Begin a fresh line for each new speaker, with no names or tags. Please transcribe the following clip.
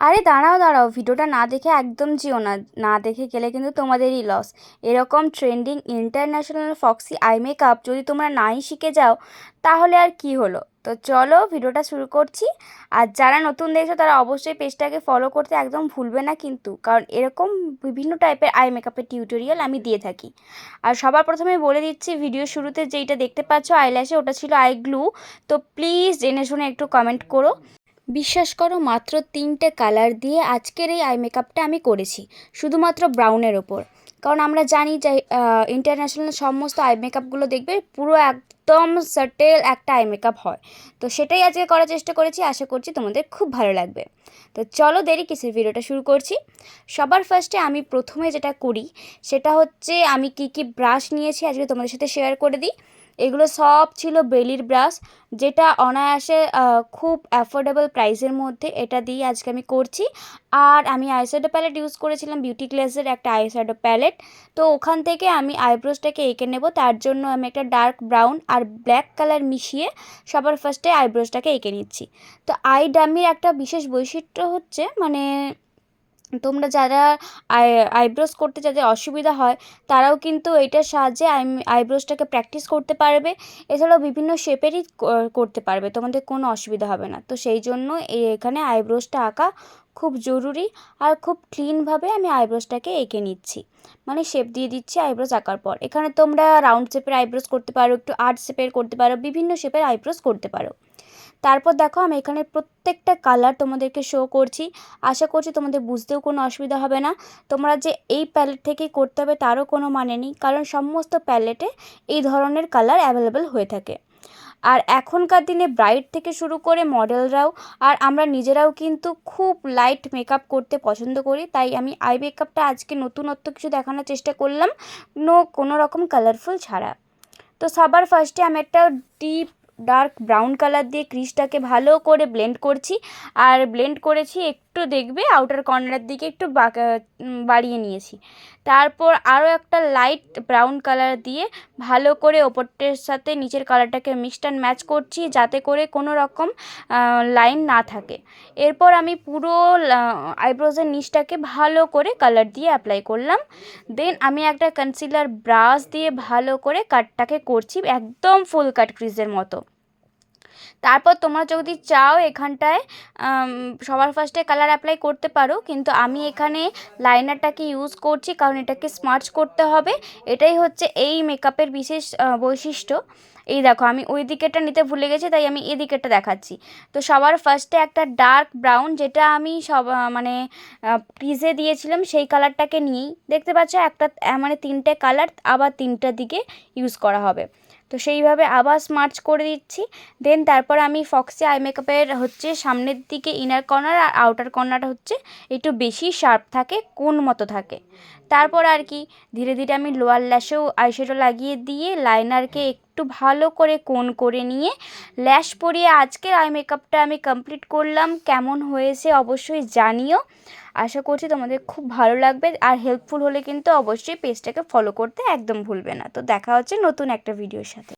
আরে দাঁড়াও দাঁড়াও, ভিডিওটা না দেখে একদম যেও না। না দেখে গেলে কিন্তু তোমাদেরই লস এরকম trending international foxy eye makeup যদি তোমরা নাই শিখে যাও, তাহলে আর কি হলো? তো চলো ভিডিওটা শুরু করছি। আর যারা নতুন দেখছ, তারা অবশ্যই পেজটাকে ফলো করতে একদম ভুলবে না কিন্তু, কারণ এরকম বিভিন্ন টাইপের আই মেকআপের টিউটোরিয়াল আমি দিয়ে থাকি। আর সবার প্রথমে বলে দিচ্ছি ভিডিও শুরুতে যেইটা দেখতে পাচ্ছ আইল্যাশে ওটা ছিল আই গ্লু তো প্লিজ জেনে শুনে একটু কমেন্ট করো। বিশ্বাস করো, মাত্র তিনটে কালার দিয়ে আজকের এই আই মেকআপটা আমি করেছি, শুধুমাত্র ব্রাউনের ওপর। কারণ আমরা জানি যে ইন্টারন্যাশনাল সমস্ত আই মেকআপগুলো দেখবে, পুরো একদম সাটেল একটা আই মেকআপ হয়। তো সেটাই আজকে করার চেষ্টা করেছি, আশা করছি তোমাদের খুব ভালো লাগবে। তো চলো দেরি কিসের ভিডিওটা শুরু করছি। সবার ফার্স্টে আমি প্রথমে যেটা করি, সেটা হচ্ছে আমি কি কি ব্রাশ নিয়েছি, আজকে তোমাদের সাথে শেয়ার করে দিই। এগুলো সব ছিল বেলির ব্রাশ, যেটা অনায়াসে খুব অ্যাফোর্ডেবল প্রাইসের মধ্যে এটা দিয়ে আজকে আমি করছি। আর আমি আইশ্যাডো প্যালেট ইউজ করেছিলাম বিউটি ক্লাসের একটা আইশ্যাডো প্যালেট তো ওখান থেকে আমি আইব্রোসটাকে এঁকে নেব, তার জন্য আমি একটা ডার্ক ব্রাউন আর ব্ল্যাক কালার মিশিয়ে সবার ফার্স্টে আইব্রোসটাকে এঁকে নিচ্ছি। তো আই ডামির একটা বিশেষ বৈশিষ্ট্য হচ্ছে মানে তোমরা যারা আই আইব্রোস করতে যাদের অসুবিধা হয়, তারাও কিন্তু এইটার সাহায্যে আই আইব্রোসটাকে প্র্যাকটিস করতে পারবে। এছাড়াও বিভিন্ন শেপেরই করতে পারবে, তোমাদের কোনো অসুবিধা হবে না। তো সেই জন্য এখানে আইব্রোসটা আঁকা খুব জরুরি আর খুব ক্লিনভাবে আমি আইব্রোসটাকে এঁকে নিচ্ছি। মানে শেপ দিয়ে দিচ্ছি আইব্রোস আঁকার পর। এখানে তোমরা রাউন্ড শেপের আইব্রোস করতে পারো, একটু আর্ট শেপের করতে পারো, বিভিন্ন শেপের আইব্রোস করতে পারো। তারপর দেখো আমি এখানে প্রত্যেকটা কালার তোমাদেরকে শো করছি। আশা করছি তোমাদের বুঝতেও কোনো অসুবিধা হবে না। তোমরা যে এই প্যালেট থেকেই করতে হবে তারও কোনো মানে নেই, কারণ সমস্ত প্যালেটে এই ধরনের কালার অ্যাভেলেবেল হয়ে থাকে। আর এখনকার দিনে ব্রাইড থেকে শুরু করে মডেলরাও আর আমরা নিজেরাও কিন্তু খুব লাইট মেকআপ করতে পছন্দ করি, তাই আমি আই মেকআপটা আজকে নতুনত্ব কিছু দেখানোর চেষ্টা করলাম। নো কোনো রকম কালারফুল ছাড়া। তো সবার ফার্স্টে আমি একটা ডিপ ডার্ক ব্রাউন কালার দিয়ে ক্রিজটাকে ভালো করে ব্লেন্ড করছি। আর ব্লেন্ড করেছি একটু দেখবে আউটার কর্নারের দিকে একটু বাড়িয়ে নিয়েছি। তারপর আরও একটা লাইট ব্রাউন কালার দিয়ে ভালো করে ওপরটার সাথে নিচের কালারটাকে মিক্সড অ্যান্ড ম্যাচ করছি যাতে করে কোনো রকম লাইন না থাকে। এরপর আমি পুরো আইব্রোজের নিচটাকে ভালো করে কালার দিয়ে অ্যাপ্লাই করলাম। দেন আমি একটা কনসিলার ব্রাশ দিয়ে ভালো করে কাটটাকে করছি, একদম ফুল কাট ক্রিজের মতো। তারপর তোমরা যদি চাও এখানটায় সবার ফার্স্টে কালার অ্যাপ্লাই করতে পারো, কিন্তু আমি এখানে লাইনারটাকে ইউজ করছি কারণ এটাকে স্মার্চ করতে হবে। এটাই হচ্ছে এই মেকআপের বিশেষ বৈশিষ্ট্য। এই দেখো, আমি ওই দিকেরটা নিতে ভুলে গেছি, তাই আমি এই দিকেরটা দেখাচ্ছি। তো সবার ফার্স্টে একটা ডার্ক ব্রাউন যেটা আমি সব মানে ক্রিজে দিয়েছিলাম, সেই কালারটাকে নিয়েই। দেখতে পাচ্ছ একটা মানে তিনটে কালার আবার তিনটা দিকে ইউজ করা হবে। তো সেইভাবে আবার স্মার্চ করে দিচ্ছি। দেন তারপর আমি ফক্সি আই মেকআপের হচ্ছে সামনের দিকে ইনার কর্নার আর আউটার কর্নার হচ্ছে একটু বেশি শার্প থাকে, কোন মতো থাকে। তারপর আর কি, ধীরে ধীরে আমি লোয়ার ল্যাশেও আইশ্যাডো লাগিয়ে দিয়ে লাইনারকে একটু ভালো করে কোন করে নিয়ে ল্যাশ পরিয়ে আজকের আই মেকআপটা আমি কমপ্লিট করলাম। কেমন হয়েছে অবশ্যই জানিও। আশা করছি তোমাদের খুব ভালো লাগবে আর হেল্পফুল হলে কিন্তু অবশ্যই পেজটাকে ফলো করতে একদম ভুলবে না। তো দেখা হচ্ছে নতুন একটা ভিডিওর সাথে।